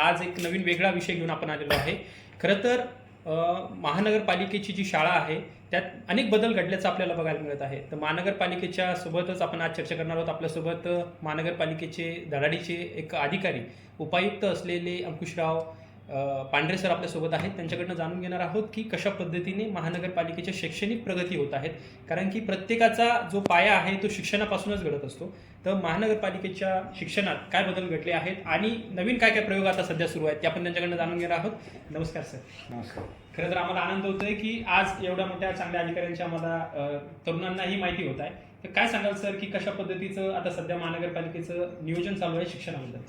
आज एक नवीन वेगळा विषय घेऊन आपण आलेलो आहे. खरं तर महानगरपालिकेची जी शाळा आहे त्यात अनेक बदल घडल्याचं आपल्याला बघायला मिळत आहे. तर महानगरपालिकेच्या सोबतच आपण आज चर्चा करणार आहोत. आपल्यासोबत महानगरपालिकेचे धडाडीचे एक अधिकारी उपायुक्त असलेले अंकुशराव पांढरे सर आपल्यासोबत आहेत. त्यांच्याकडनं जाणून घेणार आहोत की कशा पद्धतीने महानगरपालिकेच्या शैक्षणिक प्रगती होत आहेत. कारण की प्रत्येकाचा जो पाया आहे तो शिक्षणापासूनच घडत असतो. तर महानगरपालिकेच्या शिक्षणात काय बदल घडले आहेत आणि नवीन काय काय प्रयोग आता सध्या सुरू आहेत ते आपण त्यांच्याकडनं जाणून घेणार आहोत. नमस्कार सर. नमस्कार. खरं तर आम्हाला आनंद होतोय की आज एवढ्या मोठ्या चांगल्या अधिकाऱ्यांची आम्हाला अ, तरुणांनाही माहिती होत आहे. तर काय सांगाल सर की कशा पद्धतीचं आता सध्या महानगरपालिकेचं नियोजन चालू आहे शिक्षणाबद्दल?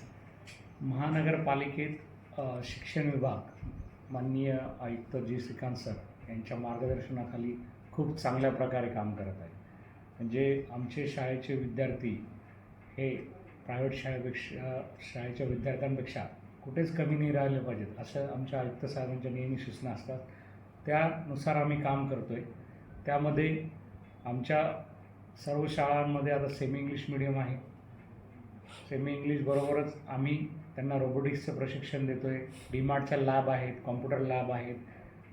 महानगरपालिकेत शिक्षण विभाग माननीय आयुक्त जी श्रीकांत सर यांच्या मार्गदर्शनाखाली खूप चांगल्या प्रकारे काम करत आहे म्हणजे आमचे शाळेचे विद्यार्थी हे प्रायव्हेट शाळेपेक्षा शाळेच्या विद्यार्थ्यांपेक्षा कुठेच कमी नाही राहिले पाहिजेत असं आमच्या आयुक्त साहेबांच्या नेहमी सूचना असतात. त्यानुसार आम्ही काम करतो आहे त्यामध्ये आमच्या सर्व शाळांमध्ये आता सेमी इंग्लिश मिडियम आहे. सेमी इंग्लिशबरोबरच आम्ही त्यांना रोबोटिक्सचं प्रशिक्षण देतो आहे डीमार्टचा लॅब आहेत कॉम्प्युटर लॅब आहेत.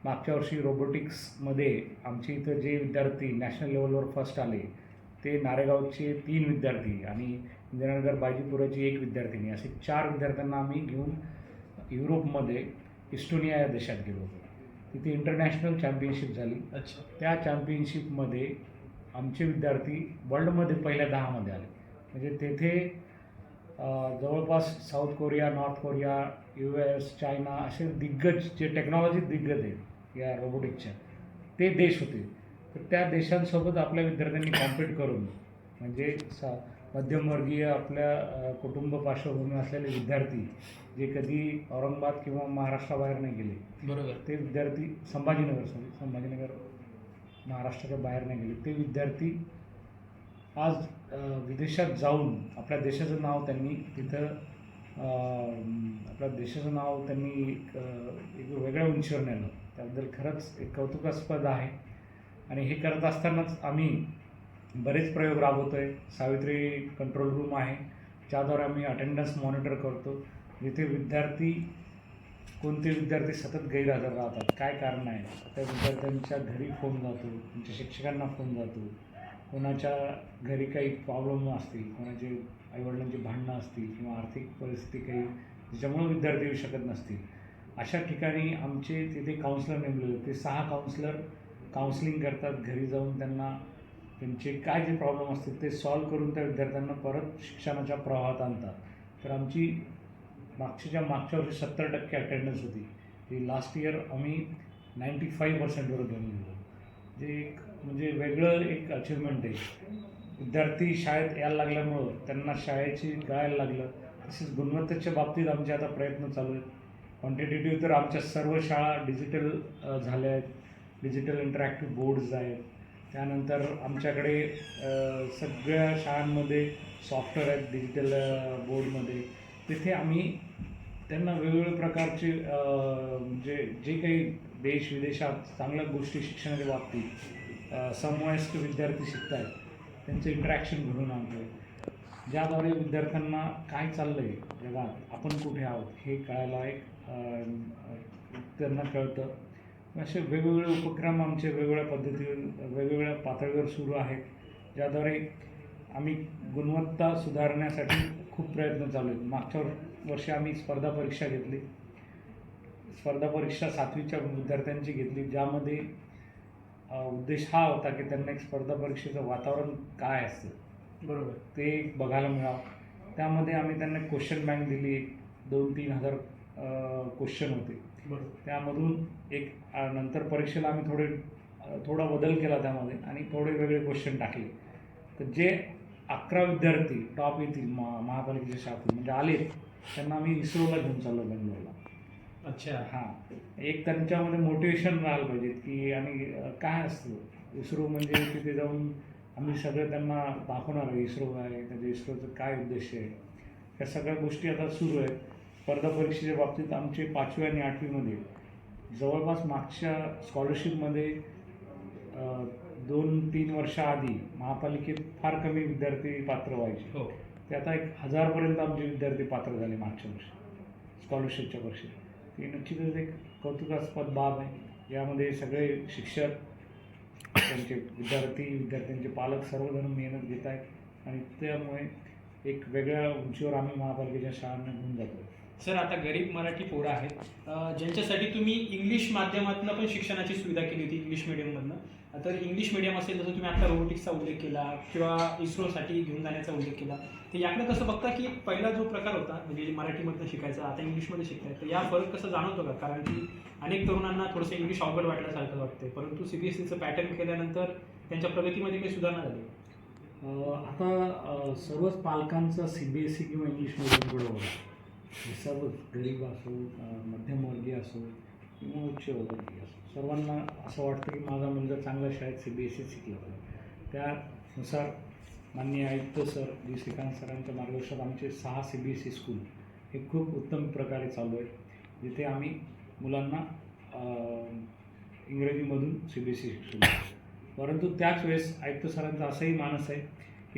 मागच्या वर्षी रोबोटिक्समध्ये आमच्या इथं जे विद्यार्थी नॅशनल लेवलवर फर्स्ट आले ते नारेगावचे तीन विद्यार्थी आणि इंदिरानगर बाजीपुराची एक विद्यार्थिनी. असे चार विद्यार्थ्यांना आम्ही घेऊन युरोपमध्ये इस्टोनिया या देशात गेलो होतो. तिथे इंटरनॅशनल चॅम्पियनशिप झाली. अच्छा. त्या चॅम्पियनशिपमध्ये आमचे विद्यार्थी वर्ल्डमध्ये पहिल्या दहामध्ये आले. म्हणजे तेथे जवळपास South Korea North Korea U S China असे दिग्गज जे टेक्नॉलॉजी दिग्गज आहेत या रोबोटिकच्या ते देश होते. तर त्या देशांसोबत आपल्या विद्यार्थ्यांनी कॉम्पीट करून म्हणजे सा मध्यमवर्गीय आपल्या कुटुंब पार्श्वभूमी असलेले विद्यार्थी जे कधी औरंगाबाद किंवा महाराष्ट्राबाहेर नाही गेले बरोबर. ते विद्यार्थी संभाजीनगर सॉरी संभाजीनगर महाराष्ट्राच्या बाहेर नाही गेले. ते विद्यार्थी आज विदेशात जाऊन आपल्या देशाचं नाव त्यांनी तिथं आपल्या देशाचं नाव त्यांनी एक वेगळ्या उंचीवर नेलं. त्याबद्दल खरंच एक कौतुकास्पद आहे. आणि हे करत असतानाच आम्ही बरेच प्रयोग राबवतो आहे सावित्री कंट्रोल रूम आहे. ज्याद्वारे आम्ही अटेंडन्स मॉनिटर करतो. जिथे विद्यार्थी कोणते विद्यार्थी सतत गैरहजर राहतात काय कारण आहे? त्या विद्यार्थ्यांच्या घरी फोन जातो त्यांच्या शिक्षकांना फोन जातो. कोणाच्या घरी काही प्रॉब्लेम असतील कोणाचे आईवडिलांची भांडणं असतील किंवा आर्थिक परिस्थिती काही ज्याच्यामुळे विद्यार्थी येऊ शकत नसतील. अशा ठिकाणी आमचे तिथे काउन्सलर नेमलेले होते. ते सहा काउन्सलर काउन्सिलिंग करतात. घरी जाऊन त्यांना त्यांचे काय जे प्रॉब्लेम असतील ते सॉल्व करून त्या विद्यार्थ्यांना परत शिक्षणाच्या प्रवाहात आणतात. तर आमची मागच्याच्या मागच्या वर्षी सत्तर टक्के अटेंडन्स होती ती लास्ट इयर आम्ही नाईंटी फाईव्ह पर्सेंटवर घेऊन गेलो. जे एक म्हणजे वेगळं एक अचिव्हमेंट आहे. विद्यार्थी शाळेत यायला लागल्यामुळं त्यांना शाळेची कळायला लागलं. तसेच गुणवत्तेच्या बाबतीत आमचे आता प्रयत्न चालू आहेत. क्वांटिटेटिव्ह तर आमच्या सर्व शाळा डिजिटल झाल्या आहेत. डिजिटल इंटरॅक्टिव्ह बोर्ड्स आहेत. त्यानंतर आमच्याकडे सगळ्या शाळांमध्ये सॉफ्टवेअर आहेत डिजिटल बोर्डमध्ये. तिथे आम्ही त्यांना वेगवेगळ्या प्रकारचे म्हणजे जे काही देश विदेशात चांगल्या गोष्टी शिक्षणाच्या बाबतीत समवयस्क विद्यार्थी शिकत आहेत त्यांचं इंट्रॅक्शन घडून आणतो आहे ज्याद्वारे विद्यार्थ्यांना काय चाललं आहे जगात आपण कुठे आहोत हे कळायला एक त्यांना कळतं. असे वेगवेगळे उपक्रम आमचे वेगवेगळ्या पद्धतीवर वेगवेगळ्या पातळीवर सुरू आहेत ज्याद्वारे आम्ही गुणवत्ता सुधारण्यासाठी खूप प्रयत्न चालू आहेत. मागच्या वर- वर्षी आम्ही स्पर्धा परीक्षा घेतली. स्पर्धा परीक्षा सातवीच्या विद्यार्थ्यांची घेतली ज्यामध्ये उद्देश हा होता की त्यांना एक स्पर्धा परीक्षेचं वातावरण काय असतं. बरोबर. ते बघायला मिळावं. त्यामध्ये आम्ही त्यांना क्वेश्चन बँक दिली. एक दोन तीन हजार क्वेश्चन होते. बरोबर. त्यामधून एक नंतर परीक्षेला आम्ही थोडे थोडा बदल केला त्यामध्ये आणि थोडे वेगळे क्वेश्चन टाकले. तर जे अकरा विद्यार्थी टॉप येतील मा महापालिकेच्या शाखेत म्हणजे आले त्यांना आम्ही इस्रोला घेऊन चाललो बेंगलोरला. अच्छा. हां. एक त्यांच्यामध्ये मोटिवेशन राहायला पाहिजे की आणि काय असतं? इस्रो म्हणजे तिथे जाऊन आम्ही सगळं त्यांना दाखवणार आहे इस्रो आहे त्याच्या इस्रोचं काय उद्देश आहे? या सगळ्या गोष्टी आता सुरू आहेत. स्पर्धा परीक्षेच्या बाबतीत आमचे पाचवी आणि आठवीमध्ये जवळपास मागच्या स्कॉलरशिपमध्ये दोन तीन वर्षाआधी महापालिकेत फार कमी विद्यार्थी पात्र व्हायचे. हो. ते आता एक हजारपर्यंत आमचे विद्यार्थी पात्र झाले मागच्या वर्षी स्कॉलरशिपच्या परीक्षेत ही निश्चितच एक कौतुकास्पद बाब आहे. यामध्ये सगळे शिक्षक त्यांचे विद्यार्थी विद्यार्थ्यांचे पालक सर्वजण मेहनत घेत आहेत आणि त्यामुळे एक वेगळ्या उंचीवर आम्ही महापालिकेच्या शाळांना घेऊन जातो सर आता गरीब मराठी पोरं आहेत. ज्यांच्यासाठी तुम्ही इंग्लिश माध्यमातून पण शिक्षणाची सुविधा केली होती इंग्लिश मिडियममधनं तर इंग्लिश मिडियम असेल जसं तुम्ही आता रोबोटिक्सचा उल्लेख केला किंवा इस्रोसाठी घेऊन जाण्याचा उल्लेख केला तर याकडे कसं बघता की पहिला जो प्रकार होता म्हणजे मराठीमधनं शिकायचा आता इंग्लिशमध्ये शिकताय तर या फरक कसं जाणवतो का? कारण की अनेक तरुणांना थोडंसं इंग्लिश अवघड वाटल्यासारखं वाटते परंतु सी बी एस सीचं पॅटर्न केल्यानंतर त्यांच्या प्रगतीमध्ये काही सुधारणा झाली? आता सर्वच पालकांचा सी बी एस सी किंवा इंग्लिश मिडियमकडे होता सर्व गरीब असो मध्यमवर्गीय असो किंवा उच्चवर्गीय असो सर्वांना असं वाटतं की माझा मुलगा चांगल्या शाळेत सी बी एस सी शिकला पाहिजे त्यानुसार माननीय आयुक्त सर जी श्रीकांत सरांच्या मार्गदर्शनात आमचे सहा C B S C school हे खूप उत्तम प्रकारे चालू आहे जिथे आम्ही मुलांना इंग्रजीमधून सी बी एस सी शिक्षण परंतु त्याच वेळेस आयुक्त सरांचा असंही मानस आहे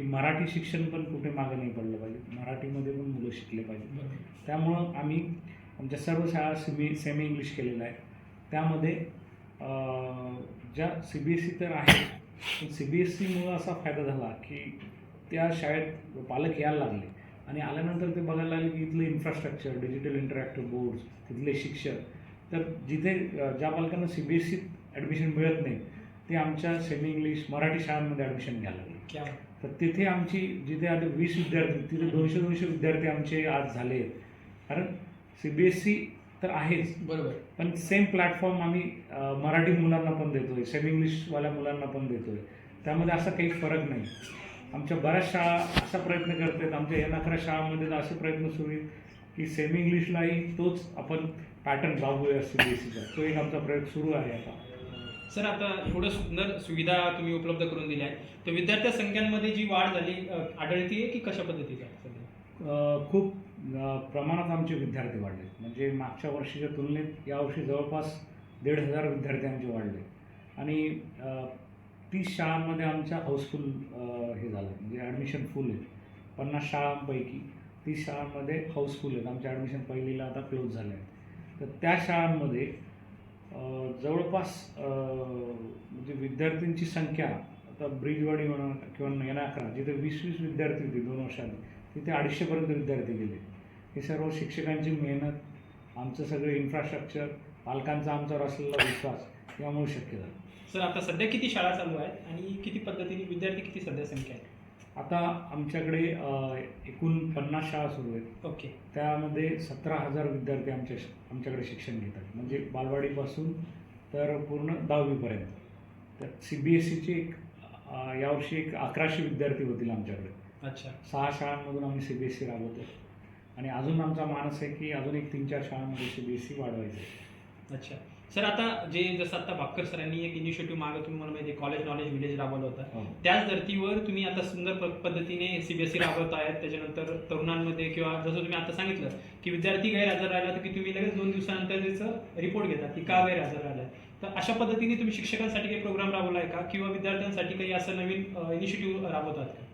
की मराठी शिक्षण पण कुठे मागे नाही पडलं पाहिजे. मराठीमध्ये पण मुलं शिकले पाहिजे त्यामुळं आम्ही आमच्या सर्व शाळा सेमी सेमी इंग्लिश केलेलं आहे त्यामध्ये ज्या सी बी एस सी तर आहे पण सी बी एस सीमुळं असा फायदा झाला की त्या शाळेत पालक यायला लागले. आणि आल्यानंतर ते बघायला लागले की इथलं इन्फ्रास्ट्रक्चर डिजिटल इंटरॅक्टिव्ह बोर्ड्स तिथले शिक्षक तर जिथे ज्या पालकांना सी बी एस सीत ॲडमिशन मिळत नाही ते आमच्या सेमी इंग्लिश मराठी शाळांमध्ये ॲडमिशन घ्यायला लागले. तर तिथे आमची जिथे आता वीस विद्यार्थी तिथे दोनशे दोनशे विद्यार्थी आमचे आज झाले आहेत. कारण सी बी एस सी तर आहेच. बरोबर. पण सेम प्लॅटफॉर्म आम्ही मराठी मुलांना पण देतोय सेमी इंग्लिशवाल्या मुलांना पण देतोय. त्यामध्ये असा काही फरक नाही. आमच्या बऱ्याच शाळा असा प्रयत्न करत आहेत आमच्या अकरा शाळांमध्ये असे प्रयत्न सुरू आहेत की सेमी इंग्लिशलाही तोच आपण पॅटर्न राबवूया सी बी एस सीचा तो एक आमचा प्रयोग सुरू आहे आता. सर आता एवढं सुंदर सुविधा तुम्ही उपलब्ध करून दिल्या आहेत. तर विद्यार्थ्या संख्यांमध्ये जी वाढ झाली आढळती आहे की कशा पद्धतीची आहे खूप प्रमाणात आमचे विद्यार्थी वाढले. म्हणजे मागच्या वर्षीच्या तुलनेत यावर्षी जवळपास दीड हजार विद्यार्थ्यांचे वाढले. आणि तीस शाळांमध्ये आमच्या हाऊसफुल हे झालं. म्हणजे ॲडमिशन फुल आहे पन्नास शाळांपैकी तीस शाळांमध्ये हाऊसफुल आहेत. आमच्या ॲडमिशन पहिलीला आता क्लोज झाले आहेत. तर त्या शाळांमध्ये जवळपास म्हणजे विद्यार्थ्यांची संख्या आता ब्रिजवाडी म्हणा किंवा एन अकरा जिथे वीस वीस विद्यार्थी होते दोन वर्षांनी तिथे अडीचशेपर्यंत विद्यार्थी गेले. हे सर्व शिक्षकांची मेहनत आमचं सगळं इन्फ्रास्ट्रक्चर पालकांचा आमच्यावर असलेला विश्वास यामुळे शक्य झालं. सर आता सध्या किती शाळा चालू आहेत आणि किती पद्धतीने विद्यार्थी किती सध्या संख्या आहे आता आमच्याकडे एकूण पन्नास शाळा सुरू आहेत. ओके. त्यामध्ये सतरा हजार विद्यार्थी आमच्या आमच्याकडे शिक्षण घेतात म्हणजे बालवाडीपासून तर पूर्ण दहावीपर्यंत. तर सी बी एस सीची एक यावर्षी एक अकराशे विद्यार्थी होतील आमच्याकडे. अच्छा. सहा शाळांमधून आम्ही सी बी एस सी राबवतो आणि अजून आमचा मानस आहे की अजून एक तीन चार शाळांमध्ये सी बी एस सी वाढवायचं अच्छा. सर आता जे जसं आता भापकर सरांनी एक इनिशिएटिव्ह मागं तुम्ही मला माहिती कॉलेज नॉलेज विलेज राबवलं होतं. हो. त्याच धर्तीवर तुम्ही आता सुंदर पद्धतीने सीबीएसई राबवत आहेत. त्याच्यानंतर तरुणांमध्ये किंवा जसं तुम्ही आता सांगितलं की विद्यार्थी गैरहजर राहिला तर की तुम्ही लगेच दोन दिवसानंतर त्याचं रिपोर्ट घेता की का गैरहजर राहिला तर अशा पद्धतीने तुम्ही शिक्षकांसाठी काही प्रोग्राम राबवला आहे का? किंवा विद्यार्थ्यांसाठी काही असं नवीन इनिशिएटिव्ह राबवतात का?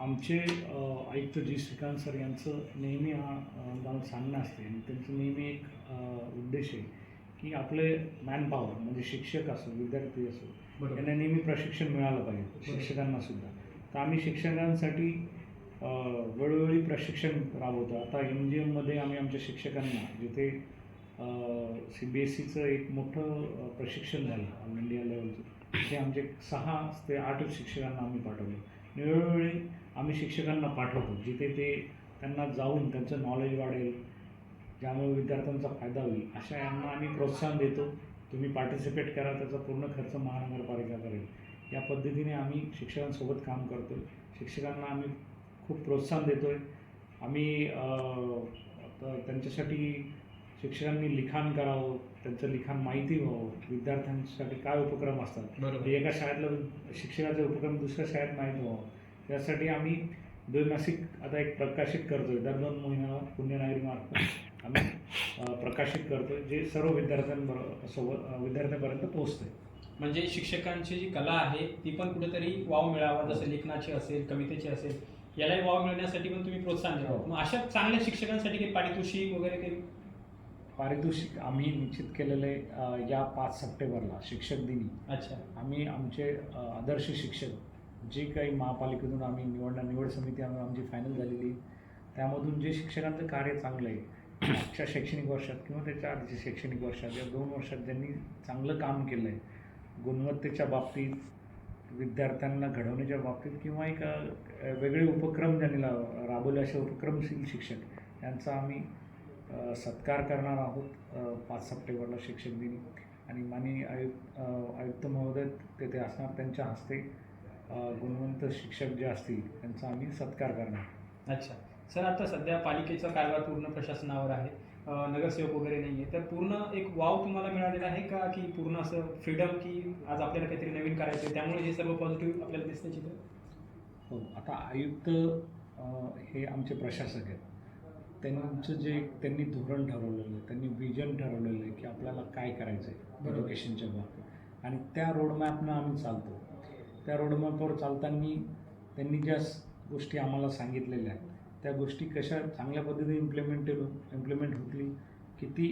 आमचे आयुक्त जी श्रीकांत सर यांचं नेहमी हा अ, मला सांगणं असते आणि त्यांचं नेहमी एक उद्देश आहे की आपले मॅनपॉवर म्हणजे शिक्षक असो विद्यार्थी असो यांना नेहमी प्रशिक्षण मिळालं पाहिजे शिक्षकांना सुद्धा. तर आम्ही शिक्षकांसाठी वेळोवेळी प्रशिक्षण राबवतो. आता एम जी एममध्ये आम्ही आमच्या शिक्षकांना जिथे सी बी एस सीचं एक मोठं प्रशिक्षण झालं ऑल इंडिया लेवलचं तिथे आमचे सहा ते आठ शिक्षकांना आम्ही पाठवलं. वेळोवेळी आम्ही शिक्षकांना पाठवतो जिथे ते त्यांना जाऊन त्यांचं नॉलेज वाढेल ज्यामुळे विद्यार्थ्यांचा फायदा होईल अशा यांना आम्ही प्रोत्साहन देतो. तुम्ही पार्टिसिपेट करा त्याचा पूर्ण खर्च महानगरपालिका करेल. या पद्धतीने आम्ही शिक्षकांसोबत काम करतो शिक्षकांना आम्ही खूप प्रोत्साहन देतो आहे आम्ही त्यांच्यासाठी शिक्षकांनी लिखाण करावं त्यांचं लिखाण माहिती व्हावं. विद्यार्थ्यांसाठी काय उपक्रम असतात? एका शाळेतलं शिक्षणाचे उपक्रम दुसऱ्या शाळेत माहीत व्हावं. त्यासाठी आम्ही द्वैमासिक आता एक प्रकाशित करतोय. दर दोन महिन्याला पुण्यनागरी मार्फत आम्ही प्रकाशित करतोय जे सर्व विद्यार्थ्यांबरोबर सोबत विद्यार्थ्यांपर्यंत पोहोचतंय. म्हणजे शिक्षकांची जी कला आहे ती पण कुठेतरी वाव मिळावा जसं लेखनाची असेल कवितेची असेल यालाही वाव मिळण्यासाठी पण तुम्ही प्रोत्साहन हो. देता मग अशा चांगल्या शिक्षकांसाठी काही पारितोषिक वगैरे काही? पारितोषिक आम्ही निश्चित केलेले या पाच सप्टेंबरला शिक्षक दिनी. अच्छा. आम्ही आमचे आदर्श शिक्षक जे काही महापालिकेतून आम्ही निवडणार निवड समिती आम्ही आमची फायनल झालेली. त्यामधून जे शिक्षकांचं कार्य चांगलं आहे मागच्या शैक्षणिक वर्षात किंवा त्याच्या आधीच्या शैक्षणिक वर्षात या दोन वर्षात ज्यांनी चांगलं काम केलं आहे गुणवत्तेच्या बाबतीत विद्यार्थ्यांना घडवण्याच्या बाबतीत किंवा एक वेगळे उपक्रम ज्यांनी राबवले असे उपक्रमशील शिक्षक यांचा आम्ही सत्कार करणार आहोत. पाच सप्टेंबरला शिक्षक दिनी आणि माननीय आयुक्त आयुक्त महोदय तेथे असणार त्यांच्या हस्ते. गुणवंत शिक्षक जे असतील त्यांचा आम्ही सत्कार करणार. अच्छा. सर आता सध्या पालिकेचा कारभार पूर्ण प्रशासनावर आहे. नगरसेवक वगैरे नाही आहे तर पूर्ण एक वाव तुम्हाला मिळालेला आहे का की पूर्ण असं फ्रीडम की आज आपल्याला काहीतरी नवीन करायचं आहे त्यामुळे हे सर्व पॉझिटिव्ह आपल्याला दिसतं चित्र? हो. आता आयुक्त हे आमचे प्रशासक आहेत. त्यांचं जे त्यांनी धोरण ठरवलेलं आहे त्यांनी विजन ठरवलेलं आहे की आपल्याला काय करायचं आहे. एज्युकेशनच्या बाबतीत. आणि त्या रोडमॅपनं आम्ही चालतो. त्या रोडमॅपवर चालताना त्यांनी ज्या गोष्टी आम्हाला सांगितलेल्या आहेत त्या गोष्टी कशा चांगल्या पद्धतीने इम्प्लिमेंटेड इम्प्लिमेंट होतील किती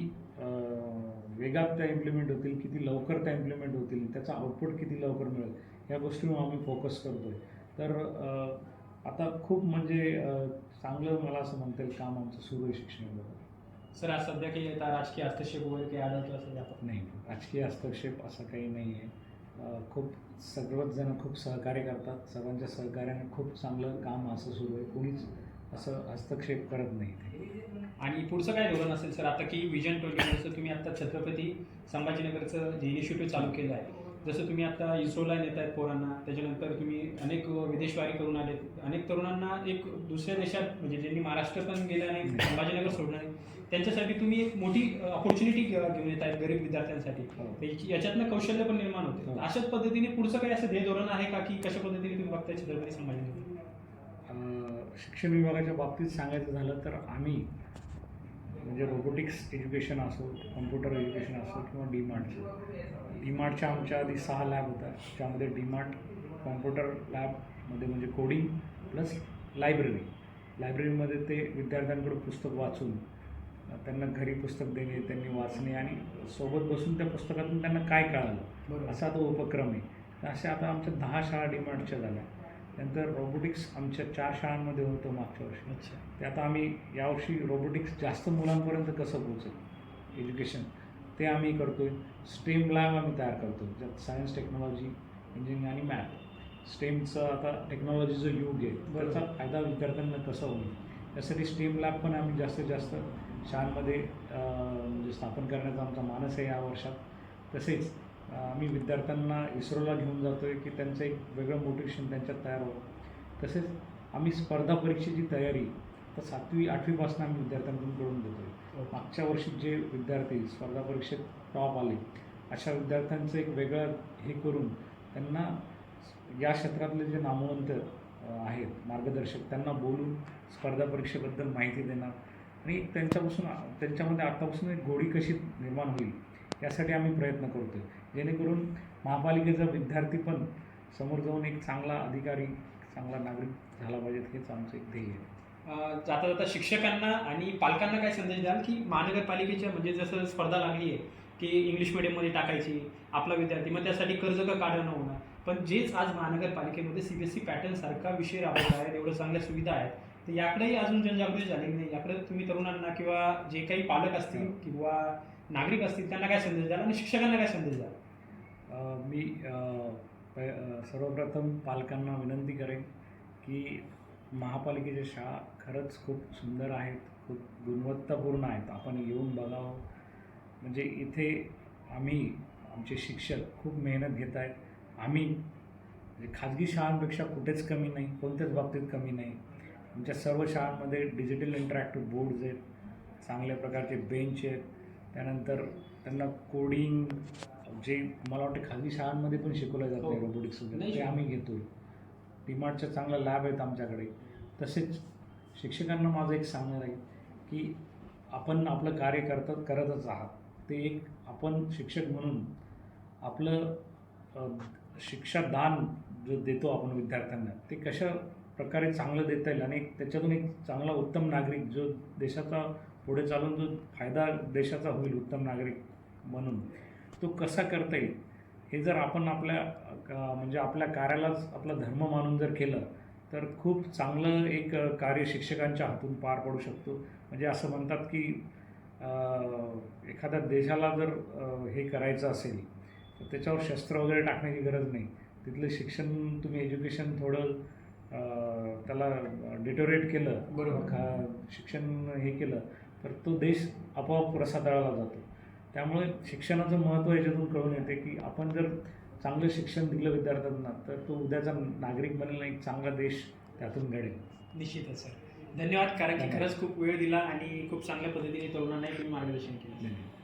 वेगात त्या इम्प्लिमेंट होतील किती लवकर त्या इम्प्लिमेंट होतील त्याचा आउटपुट किती लवकर मिळेल या गोष्टीवर आम्ही फोकस करतो आहे तर आता खूप म्हणजे चांगलं मला असं म्हणता येईल काम आमचं सुरू आहे शिक्षण विभागात सर आज सध्या काही आता राजकीय हस्तक्षेप वगैरे काही आढळतो असं नाही राजकीय हस्तक्षेप असं काही नाही आहे खूप सर्वच जण खूप सहकार्य करतात. सर्वांच्या सहकार्याने खूप चांगलं काम असं सुरू आहे. कोणीच असं हस्तक्षेप करत नाही. आणि पुढचं काय धोरण असेल? सर आता की विजन ट्वेंटी जसं तुम्ही आता छत्रपती संभाजीनगरचं जे इनिशिएटिव्ह चालू केलं आहे जसं तुम्ही आता इस्रोला नेत आहेत पोरांना त्याच्यानंतर तुम्ही अनेक विदेशवारी करून आलेत. अनेक तरुणांना एक दुसऱ्या देशात म्हणजे ज्यांनी महाराष्ट्र पण गेलं नाही संभाजीनगर सोडलं नाही त्यांच्यासाठी तुम्ही एक मोठी ऑपॉर्च्युनिटी घेऊन येत आहेत गरीब विद्यार्थ्यांसाठी. हो. याच्यातनं कौशल्य पण निर्माण होते. हो. अशाच पद्धतीने पुढचं काही असं ध्येय धोरण आहे का की कशा पद्धतीने तुम्ही बघताय छत्रपती संभाजीनगर? शिक्षण विभागाच्या बाबतीत सांगायचं झालं तर आम्ही म्हणजे रोबोटिक्स एज्युकेशन असो कम्प्युटर एज्युकेशन असो किंवा डीमार्टचं डीमार्टच्या आमच्या आधी सहा लॅब होत्या त्यामध्ये डीमार्ट कॉम्प्युटर लॅबमध्ये म्हणजे कोडिंग प्लस लायब्ररी. लायब्ररीमध्ये ते विद्यार्थ्यांकडून पुस्तक वाचून त्यांना घरी पुस्तक देणे त्यांनी वाचणे आणि सोबत बसून त्या पुस्तकातून त्यांना काय कळालं असा तो उपक्रम आहे. अशा आता आमच्या दहा शाळा डिमांडच्या झाल्या. नंतर रोबोटिक्स आमच्या चार शाळांमध्ये होतं मागच्या वर्षी. अच्छा. ते आता आम्ही यावर्षी रोबोटिक्स जास्त मुलांपर्यंत कसं पोहोचेल? एज्युकेशन. ते आम्ही करतो आहे स्टेम लॅब आम्ही तयार करतो ज्यात सायन्स टेक्नॉलॉजी इंजिनिअरिंग आणि मॅथ स्टेमचं आता टेक्नॉलॉजीचं युग आहे. त्याचा फायदा विद्यार्थ्यांना कसा होईल? त्यासाठी स्टेम लॅब पण आम्ही जास्तीत जास्त शाळांमध्ये म्हणजे स्थापन करण्याचा आमचा मानस आहे या वर्षात. तसेच आम्ही विद्यार्थ्यांना इस्रोला घेऊन जातो आहे की त्यांचं एक वेगळं मोटिवेशन त्यांच्यात तयार होतं तसेच आम्ही स्पर्धा परीक्षेची तयारी तर सातवी आठवीपासून आम्ही विद्यार्थ्यांकडून देतो आहे मागच्या वर्षी जे विद्यार्थी स्पर्धा परीक्षेत टॉप आले अशा विद्यार्थ्यांचं एक वेगळं हे करून त्यांना या क्षेत्रातले जे नामवंत आहेत मार्गदर्शक त्यांना बोलून स्पर्धा परीक्षेबद्दल माहिती देणार. आणि त्यांच्यापासून त्यांच्यामध्ये आतापासून एक गोडी कशी निर्माण होईल यासाठी आम्ही प्रयत्न करतो जेणेकरून महापालिकेचा विद्यार्थी पण समोर जाऊन एक चांगला अधिकारी चांगला नागरिक झाला पाहिजे हेच आमचं एक ध्येय आहे. जाता जाता शिक्षकांना आणि पालकांना काय संदेश द्याल की महानगरपालिकेच्या म्हणजे जसं स्पर्धा लागली आहे की इंग्लिश मिडियममध्ये टाकायची आपला विद्यार्थी मग त्यासाठी कर्ज का काढणं होणार? पण जेच आज महानगरपालिकेमध्ये C B S C pattern सारखा विषय राबवला आहे एवढं चांगल्या सुविधा आहेत तर याकडेही अजून जनजागृती झालेली नाही. याकडे तुम्ही तरुणांना किंवा जे काही पालक असतील किंवा नागरिक असतील त्यांना काय संदेश द्याल आणि शिक्षकांना काय संदेश द्याल? मी सर्वप्रथम पालकांना विनंती करेन की महापालिकेच्या शाळा खरंच खूप सुंदर आहेत खूप गुणवत्तापूर्ण आहेत. आपण येऊन बघावं. म्हणजे इथे आम्ही आमचे शिक्षक खूप मेहनत घेत आहेत. आम्ही म्हणजे खाजगी शाळांपेक्षा कुठेच कमी नाही कोणत्याच बाबतीत कमी नाही. आमच्या सर्व शाळांमध्ये डिजिटल इंटरॅक्टिव्ह बोर्ड्स आहेत चांगल्या प्रकारचे बेंच आहेत. त्यानंतर त्यांना कोडिंग जे मला वाटतं खाजगी शाळांमध्ये पण शिकवलं जातं हो. रोबोटिक्स वगैरे. नाही ते आम्ही घेतोय. डीमार्टच्या चांगल्या लॅब आहेत आमच्याकडे. तसेच शिक्षकांना माझं एक सांगणं आहे की आपण आपलं कार्य करतात करतच आहात. ते एक आपण शिक्षक म्हणून आपलं शिक्षा शिक्षादान जो देतो आपण विद्यार्थ्यांना ते कशा प्रकारे चांगलं देता येईल? आणि एक त्याच्यातून एक चांगला उत्तम नागरिक जो देशाचा पुढे चालून जो फायदा देशाचा होईल उत्तम नागरिक म्हणून तो कसा करता येईल? हे जर आपण आपल्या का- म्हणजे आपल्या कार्यालाच आपला धर्म मानून जर केलं तर खूप चांगलं एक कार्य शिक्षकांच्या हातून पार पडू शकतो. म्हणजे असं म्हणतात की एखाद्या देशाला जर हे करायचं असेल तर त्याच्यावर शस्त्र वगैरे टाकण्याची गरज नाही. तिथलं शिक्षण तुम्ही एज्युकेशन थोडं त्याला डिटोरेट केलं बरोबर. खा शिक्षण हे केलं तर तो देश आपोआप रसातळाला जातो. त्यामुळे शिक्षणाचं महत्त्व याच्यातून कळून येते की आपण जर चांगलं शिक्षण दिलं विद्यार्थ्यांना तर तो उद्याचा नागरिक बनेल एक चांगला देश त्यातून घडेल. निश्चितच सर. धन्यवाद कारण की. खरंच खूप वेळ दिला आणि खूप चांगल्या पद्धतीने तरुणांनाही तुम्ही मार्गदर्शन केलं. धन्यवाद.